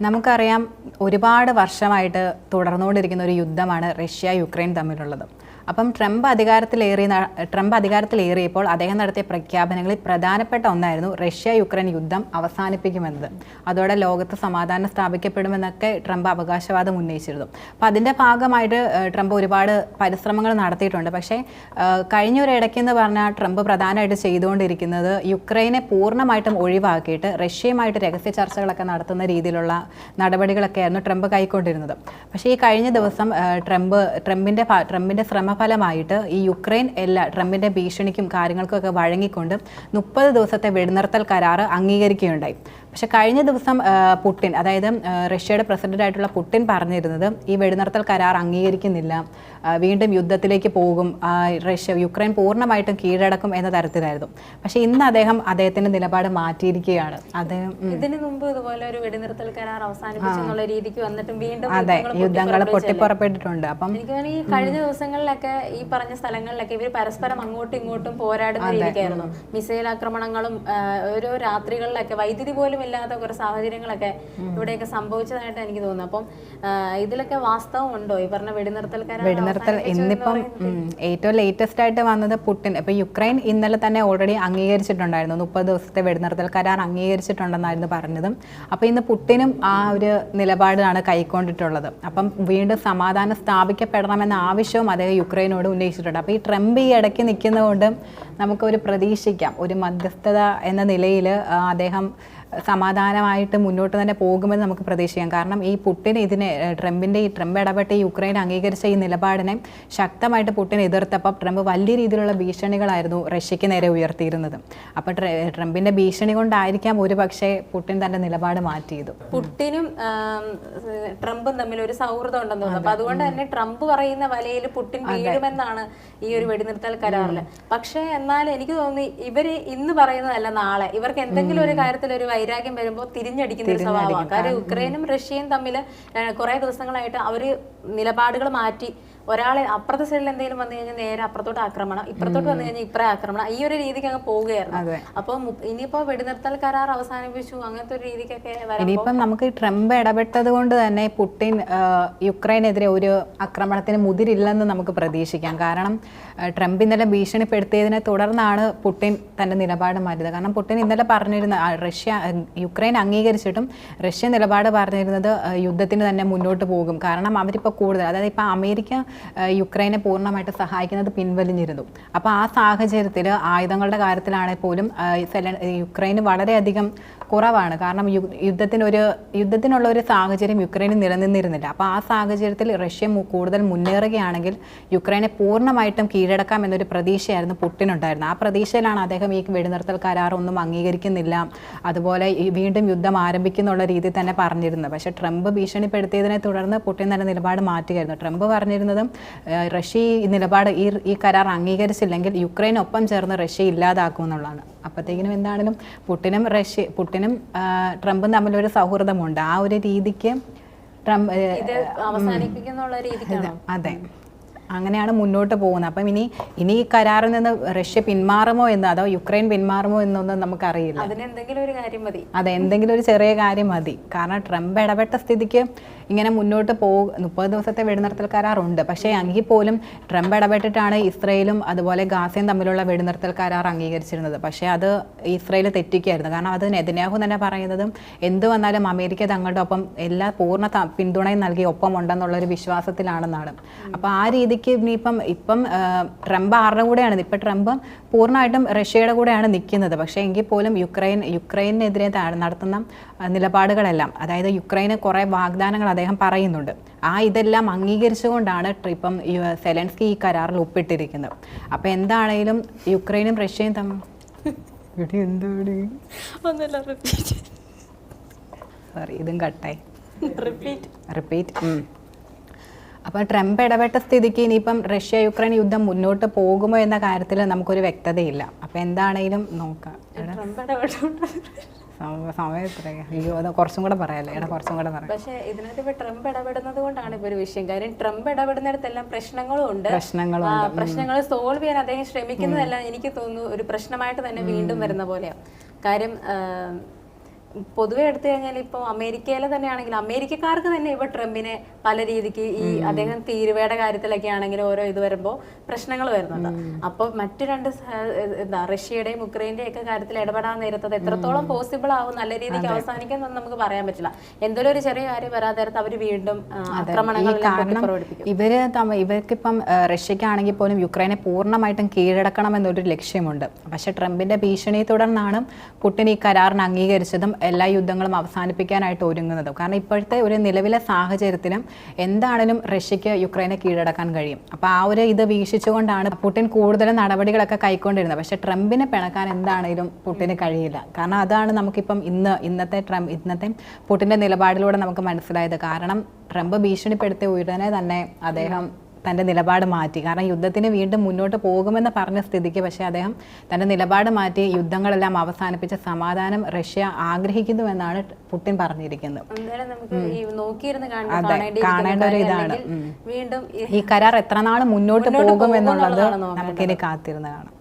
നമുക്കറിയാം ഒരുപാട് വർഷമായിട്ട് തുടർന്നുകൊണ്ടിരിക്കുന്ന ഒരു യുദ്ധമാണ് റഷ്യ യുക്രൈൻ തമ്മിലുള്ളത്. അപ്പം ട്രംപ് അധികാരത്തിലേറി ന- ട്രംപ് അധികാരത്തിലേറിയപ്പോൾ അദ്ദേഹം നടത്തിയ പ്രഖ്യാപനങ്ങളിൽ പ്രധാനപ്പെട്ട ഒന്നായിരുന്നു റഷ്യ യുക്രൈൻ യുദ്ധം അവസാനിപ്പിക്കുമെന്നത്. അതോടെ ലോകത്ത് സമാധാനം സ്ഥാപിക്കപ്പെടുമെന്നൊക്കെ ട്രംപ് അവകാശവാദം ഉന്നയിച്ചിരുന്നു. അപ്പം അതിന്റെ ഭാഗമായിട്ട് ട്രംപ് ഒരുപാട് പരിശ്രമങ്ങൾ നടത്തിയിട്ടുണ്ട്. പക്ഷേ കഴിഞ്ഞ ഒരു പറഞ്ഞാൽ ട്രംപ് പ്രധാനമായിട്ട് ചെയ്തുകൊണ്ടിരിക്കുന്നത് യുക്രൈനെ പൂർണമായിട്ടും ഒഴിവാക്കിയിട്ട് റഷ്യയുമായിട്ട് രഹസ്യ ചർച്ചകളൊക്കെ നടത്തുന്ന രീതിയിലുള്ള നടപടികളൊക്കെ ആയിരുന്നു ട്രംപ് കൈക്കൊണ്ടിരുന്നത്. പക്ഷേ ഈ കഴിഞ്ഞ ദിവസം ട്രംപ് ട്രംപിന്റെ ട്രംപിന്റെ ട്രംപിന്റെ ശ്രമഫലമായിട്ട് ഈ യുക്രൈൻ എല്ലാ ട്രംപിന്റെ ഭീഷണിക്കും കാര്യങ്ങൾക്കും ഒക്കെ വഴങ്ങിക്കൊണ്ട് മുപ്പത് ദിവസത്തെ വെടിനിർത്തൽ കരാർ അംഗീകരിക്കുകയുണ്ടായി. പക്ഷേ കഴിഞ്ഞ ദിവസം പുട്ടിൻ അതായത് റഷ്യയുടെ പ്രസിഡന്റ് പുട്ടിൻ പറഞ്ഞിരുന്നത് ഈ വെടിനിർത്തൽ കരാർ അംഗീകരിക്കുന്നില്ല വീണ്ടും യുദ്ധത്തിലേക്ക് പോകും റഷ്യ യുക്രൈൻ പൂർണമായിട്ടും കീഴടക്കും എന്ന തരത്തിലായിരുന്നു. പക്ഷേ ഇന്ന് അദ്ദേഹം അദ്ദേഹത്തിന്റെ നിലപാട് മാറ്റിയിരിക്കുകയാണ്. അദ്ദേഹം ഇതിനു മുമ്പ് ഇതുപോലെ ഒരു വെടിനിർത്തൽ കരാർ അവസാനിപ്പിച്ചെന്നുള്ള രീതിക്ക് വന്നിട്ടും വീണ്ടും അതെ യുദ്ധങ്ങൾ? പൊട്ടിപ്പുറപ്പെട്ടിട്ടുണ്ട്. അപ്പം എനിക്ക് ഈ കഴിഞ്ഞ ദിവസങ്ങളിലൊക്കെ ഈ പറഞ്ഞ സ്ഥലങ്ങളിലൊക്കെ ഇവർ പരസ്പരം അങ്ങോട്ടും ഇങ്ങോട്ടും പോരാടുന്ന രീതിക്കായിരുന്നു. മിസൈൽ ആക്രമണങ്ങളും ഓരോ രാത്രികളിലൊക്കെ വൈദ്യുതി പോലും ഇല്ലാത്ത കുറെ സാഹചര്യങ്ങളൊക്കെ ഇവിടെയൊക്കെ സംഭവിച്ചതായിട്ട് എനിക്ക് തോന്നുന്നു. അപ്പം ഇതിലൊക്കെ വാസ്തവം ഉണ്ടോ? ഈ പറഞ്ഞ വെടിനിർത്തൽ കരാർ വെടിനിർത്തൽ ഇന്നിപ്പം ഏറ്റവും ലേറ്റസ്റ്റ് ആയിട്ട് വന്നത് പുട്ടിൻ. ഇപ്പൊ യുക്രൈൻ ഇന്നലെ തന്നെ ഓൾറെഡി അംഗീകരിച്ചിട്ടുണ്ടായിരുന്നു. മുപ്പത് ദിവസത്തെ വെടിനിർത്തൽ കരാർ അംഗീകരിച്ചിട്ടുണ്ടെന്നായിരുന്നു പറഞ്ഞതും. അപ്പോൾ ഇന്ന് പുട്ടിനും ആ ഒരു നിലപാടാണ് കൈക്കൊണ്ടിട്ടുള്ളത്. അപ്പം വീണ്ടും സമാധാനം സ്ഥാപിക്കപ്പെടണമെന്ന ആവശ്യവും അദ്ദേഹം യുക്രൈനോട് ഉന്നയിച്ചിട്ടുണ്ട്. അപ്പോൾ ഈ ട്രംപ് ഈ ഇടയ്ക്ക് നിൽക്കുന്നതുകൊണ്ട് നമുക്കൊരു പ്രതീക്ഷിക്കാം. ഒരു മധ്യസ്ഥത എന്ന നിലയിൽ അദ്ദേഹം സമാധാനമായിട്ട് മുന്നോട്ട് തന്നെ പോകുമെന്ന് നമുക്ക് പ്രതീക്ഷിക്കാം. കാരണം ഈ പുട്ടിൻ ഇതിനെ ട്രംപിന്റെ ട്രംപിന്റെ ഈ ട്രംപ് ഇടപെട്ട് യുക്രൈൻ അംഗീകരിച്ച ഈ നിലപാടിനെ ശക്തമായിട്ട് പുട്ടിൻ എതിർത്തപ്പോൾ ട്രംപ് വലിയ രീതിയിലുള്ള ഭീഷണികളായിരുന്നു റഷ്യയ്ക്ക് നേരെ ഉയർത്തിയിരുന്നത്. അപ്പോൾ ട്രംപിന്റെ ഭീഷണി കൊണ്ടായിരിക്കാം ഒരു പക്ഷേ പുട്ടിൻ തന്റെ നിലപാട് മാറ്റിയത്. പുട്ടിനും ട്രംപും തമ്മിൽ ഒരു സൗഹൃദം ഉണ്ടെന്ന് തോന്നുന്നു. അപ്പോൾ അതുകൊണ്ട് തന്നെ ട്രംപ് പറയുന്ന വലയിൽ പുട്ടിൻ വീഴുമെന്നാണ് ഈ ഒരു വെടിനിർത്തൽ കരാറിൽ പക്ഷേ എന്നാൽ എനിക്ക് തോന്നി ഇവർ ഇന്ന് പറയുന്നതല്ല നാളെ. ഇവർക്ക് എന്തെങ്കിലും ഒരു കാര്യത്തിൽ ഒരു വൈരാഗ്യം വരുമ്പോൾ തിരിഞ്ഞടിക്കുന്ന ഒരു സ്വഭാവമാണ് കാര്യം ഉക്രൈനും റഷ്യയും തമ്മിൽ കുറെ ദിവസങ്ങളായിട്ട് അവർ നിലപാടുകൾ മാറ്റി ഒരാളെ അപ്പുറത്തെ സൈഡിൽ എന്തെങ്കിലും വന്നു കഴിഞ്ഞാൽ നേരെ അപ്പുറത്തോട്ട് ആക്രമണം ഇപ്പുറത്തോട്ട് വന്നു കഴിഞ്ഞാൽ ഇപ്പറേ ആക്രമണം ഈ ഒരു രീതിക്ക് അങ്ങ് പോവുകയായിരുന്നു. അപ്പൊ അപ്പോൾ ഇനിയിപ്പോ വെടിനിർത്തൽ കരാർ അവസാനിപ്പിച്ചു അങ്ങനത്തെ ഒരു രീതിക്കൊക്കെ ഇനിയിപ്പം നമുക്ക് ട്രംപ് ഇടപെട്ടത് കൊണ്ട് തന്നെ പുട്ടിൻ യുക്രൈനെതിരെ ഒരു ആക്രമണത്തിന് മുതിരില്ലെന്ന് നമുക്ക് പ്രതീക്ഷിക്കാം. കാരണം ട്രംപ് ഇന്നലെ ഭീഷണിപ്പെടുത്തിയതിനെ തുടർന്നാണ് പുട്ടിൻ തന്റെ നിലപാട് മാറ്റിയത്. കാരണം പുട്ടിൻ ഇന്നലെ പറഞ്ഞിരുന്ന റഷ്യ യുക്രൈൻ അംഗീകരിച്ചിട്ടും റഷ്യ നിലപാട് പറഞ്ഞിരുന്നത് യുദ്ധത്തിന് തന്നെ മുന്നോട്ട് പോകും. കാരണം അവരിപ്പോൾ കൂടുതൽ അതായത് ഇപ്പോൾ അമേരിക്ക യുക്രൈനെ പൂർണമായിട്ട് സഹായിക്കുന്നത് പിൻവലിഞ്ഞിരുന്നു. അപ്പോൾ ആ സാഹചര്യത്തിൽ ആയുധങ്ങളുടെ കാര്യത്തിലാണെങ്കിൽ പോലും യുക്രൈന് വളരെയധികം കുറവാണ്. കാരണം യുദ്ധത്തിനൊരു യുദ്ധത്തിനുള്ള ഒരു സാഹചര്യം യുക്രൈനിൽ നിലനിന്നിരുന്നില്ല. അപ്പോൾ ആ സാഹചര്യത്തിൽ റഷ്യ കൂടുതൽ മുന്നേറുകയാണെങ്കിൽ യുക്രൈനെ പൂർണമായിട്ടും കീഴടക്കാം എന്നൊരു പ്രതീക്ഷയായിരുന്നു പുട്ടിനുണ്ടായിരുന്നത്. ആ പ്രതീക്ഷയിലാണ് അദ്ദേഹം ഈ വെടിനിർത്തൽ കരാർ ഒന്നും അംഗീകരിക്കുന്നില്ല. അതുപോലെ വീണ്ടും യുദ്ധം ആരംഭിക്കുന്നുള്ള രീതിയിൽ തന്നെ പറഞ്ഞിരുന്നത്. പക്ഷേ ട്രംപ് ഭീഷണിപ്പെടുത്തിയതിനെ തുടർന്ന് പുട്ടിൻ തന്നെ നിലപാട് മാറ്റുകയായിരുന്നു. ട്രംപ് പറഞ്ഞിരുന്നത് റഷ്യ ഈ നിലപാട് ഈ ഈ കരാർ അംഗീകരിച്ചില്ലെങ്കിൽ യുക്രൈനൊപ്പം ചേർന്ന് റഷ്യ ഇല്ലാതാക്കും എന്നുള്ളതാണ്. അപ്പോഴത്തേക്കിനും എന്താണെങ്കിലും പുട്ടിനും റഷ്യ പുട്ടിനും ട്രംപും തമ്മിലൊരു സൗഹൃദമുണ്ട്. ആ ഒരു രീതിക്ക് ട്രംപ് അതെ. അങ്ങനെയാണ് മുന്നോട്ട് പോകുന്നത്. അപ്പം ഇനി ഇനി ഈ കരാറിൽ നിന്ന് റഷ്യ പിന്മാറുമോ എന്ന് അതോ യുക്രൈൻ പിന്മാറുമോ എന്നൊന്നും നമുക്കറിയില്ല. ഒരു കാര്യം മതി. അതെ എന്തെങ്കിലും ഒരു ചെറിയ കാര്യം മതി. കാരണം ട്രംപ് ഇടപെട്ട സ്ഥിതിക്ക് ഇങ്ങനെ മുന്നോട്ട് പോ മുപ്പത് ദിവസത്തെ വെടിനിർത്തൽ കരാറുണ്ട്. പക്ഷേ എങ്കിൽ പോലും ട്രംപ് ഇടപെട്ടിട്ടാണ് ഇസ്രയേലും അതുപോലെ ഗാസയും തമ്മിലുള്ള വെടിനിർത്തൽ കരാർ അംഗീകരിച്ചിരുന്നത്. പക്ഷേ അത് ഇസ്രയേൽ തെറ്റിക്കായിരുന്നു. കാരണം അത് നെതന്യാഹു തന്നെ പറയുന്നത് എന്ത് വന്നാലും അമേരിക്ക തങ്ങളുടെ ഒപ്പം എല്ലാ പൂർണ പിന്തുണയും നൽകി ഒപ്പം ഉണ്ടെന്നുള്ളൊരു വിശ്വാസത്തിലാണെന്നാണ്. അപ്പോൾ ആ രീതിക്ക് ഇനിയിപ്പം ഇപ്പം ട്രംപ് ആരുടെ കൂടെയാണ്? ഇപ്പം ട്രംപ് പൂർണമായിട്ടും റഷ്യയുടെ കൂടെയാണ് നിൽക്കുന്നത്. പക്ഷേ എങ്കിൽ പോലും യുക്രൈൻ യുക്രൈനെതിരെ നടത്തുന്ന നിലപാടുകളെല്ലാം അതായത് യുക്രൈന് കുറേ വാഗ്ദാനങ്ങൾ അദ്ദേഹം പറയുന്നുണ്ട്. ആ ഇതെല്ലാം അംഗീകരിച്ചുകൊണ്ടാണ് ഇപ്പം യു- സെലൻസ്കി ഈ കരാറിൽ ഒപ്പിട്ടിരിക്കുന്നത്. അപ്പോൾ എന്താണേലും യുക്രൈനും റഷ്യയും തമ്മിൽ സോറി ഇതും കട്ടായി റിപ്പീറ്റ് റിപ്പീറ്റ് അപ്പോൾ ട്രംപ് ഇടപെട്ട സ്ഥിതിക്ക് ഇനിയിപ്പം റഷ്യ യുക്രൈൻ യുദ്ധം മുന്നോട്ട് പോകുമോ എന്ന കാര്യത്തിൽ നമുക്കൊരു വ്യക്തതയില്ല. അപ്പോൾ എന്താണെങ്കിലും നോക്കാം. സമയം അയ്യോ അത് കുറച്ചും കൂടെ പറയാല്ലേ എടാ കുറച്ചും കൂടെ പറയാം. പക്ഷേ ഇതിനകത്ത് ഇപ്പൊ ട്രംപ് ഇടപെടുന്നത് കൊണ്ടാണ് ഇപ്പൊ ഒരു വിഷയം. കാര്യം ട്രംപ് ഇടപെടുന്നിടത്തെല്ലാം പ്രശ്നങ്ങളും ഉണ്ട്. പ്രശ്നങ്ങളും പ്രശ്നങ്ങൾ സോൾവ് ചെയ്യാൻ അദ്ദേഹം ശ്രമിക്കുന്നതെല്ലാം എനിക്ക് തോന്നുന്നു ഒരു പ്രശ്നമായിട്ട് തന്നെ വീണ്ടും വരുന്ന പോലെയാണ് കാര്യം പൊതുവെ എടുത്തു കഴിഞ്ഞാൽ ഇപ്പോൾ അമേരിക്കയിലെ തന്നെ ആണെങ്കിൽ അമേരിക്കക്കാർക്ക് തന്നെ ഇപ്പോൾ ട്രംപിനെ പല രീതിക്ക് ഈ അദ്ദേഹം തീരുവയുടെ കാര്യത്തിലൊക്കെ ആണെങ്കിലും ഓരോ ഇത് വരുമ്പോൾ പ്രശ്നങ്ങൾ വരുന്നുണ്ട്. അപ്പോൾ മറ്റു രണ്ട് എന്താ റഷ്യയുടെയും ഉക്രൈന്റെയും ഒക്കെ കാര്യത്തിൽ ഇടപെടാൻ നേരത്തത് എത്രത്തോളം പോസിബിൾ ആവും നല്ല രീതിക്ക് അവസാനിക്കുന്നൊന്നും നമുക്ക് പറയാൻ പറ്റില്ല. എന്തെങ്കിലും ഒരു ചെറിയ കാര്യം വരാതെ നേരത്ത് അവർ വീണ്ടും ആക്രമണങ്ങൾ ഇവർ ഇവർക്കിപ്പം റഷ്യക്കാണെങ്കിൽ പോലും യുക്രൈനെ പൂർണമായിട്ടും കീഴടക്കണം എന്നൊരു ലക്ഷ്യമുണ്ട്. പക്ഷെ ട്രംപിന്റെ ഭീഷണിയെ തുടർന്നാണ് പുടിൻ ഈ കരാറിന് അംഗീകരിച്ചതും എല്ലാ യുദ്ധങ്ങളും അവസാനിപ്പിക്കാനായിട്ട് ഒരുങ്ങുന്നത്. കാരണം ഇപ്പോഴത്തെ ഒരു നിലവിലെ സാഹചര്യത്തിലും എന്താണെങ്കിലും റഷ്യക്ക് യുക്രൈനെ കീഴടക്കാൻ കഴിയും. അപ്പോൾ ആ ഒരു ഇത് വീക്ഷിച്ചുകൊണ്ടാണ് പുടിൻ കൂടുതൽ നടപടികളൊക്കെ കൈക്കൊണ്ടിരുന്നത്. പക്ഷേ ട്രംപിനെ പിണക്കാൻ എന്താണെങ്കിലും പുടിന് കഴിയില്ല. കാരണം അതാണ് നമുക്കിപ്പം ഇന്ന് ഇന്നത്തെ ട്രംപ് ഇന്നത്തെ പുടിന്റെ നിലപാടിലൂടെ നമുക്ക് മനസ്സിലായത്. കാരണം ട്രംപ് ഭീഷണിപ്പെടുത്തിയ ഉടനെ തന്നെ അദ്ദേഹം തന്റെ നിലപാട് മാറ്റി. കാരണം യുദ്ധത്തിന് വീണ്ടും മുന്നോട്ട് പോകുമെന്ന് പറഞ്ഞ സ്ഥിതിക്ക് പക്ഷേ അദ്ദേഹം തന്റെ നിലപാട് മാറ്റി യുദ്ധങ്ങളെല്ലാം അവസാനിപ്പിച്ച സമാധാനം റഷ്യ ആഗ്രഹിക്കുന്നുവെന്നാണ് പുടിൻ പറഞ്ഞിരിക്കുന്നത്. അതെ, കാണേണ്ട ഒരു ഇതാണ്. വീണ്ടും ഈ കരാർ എത്ര നാൾ മുന്നോട്ട് പോകുമെന്നുള്ളത്. നമുക്കിനി കാത്തിരുന്ന് കാണാം.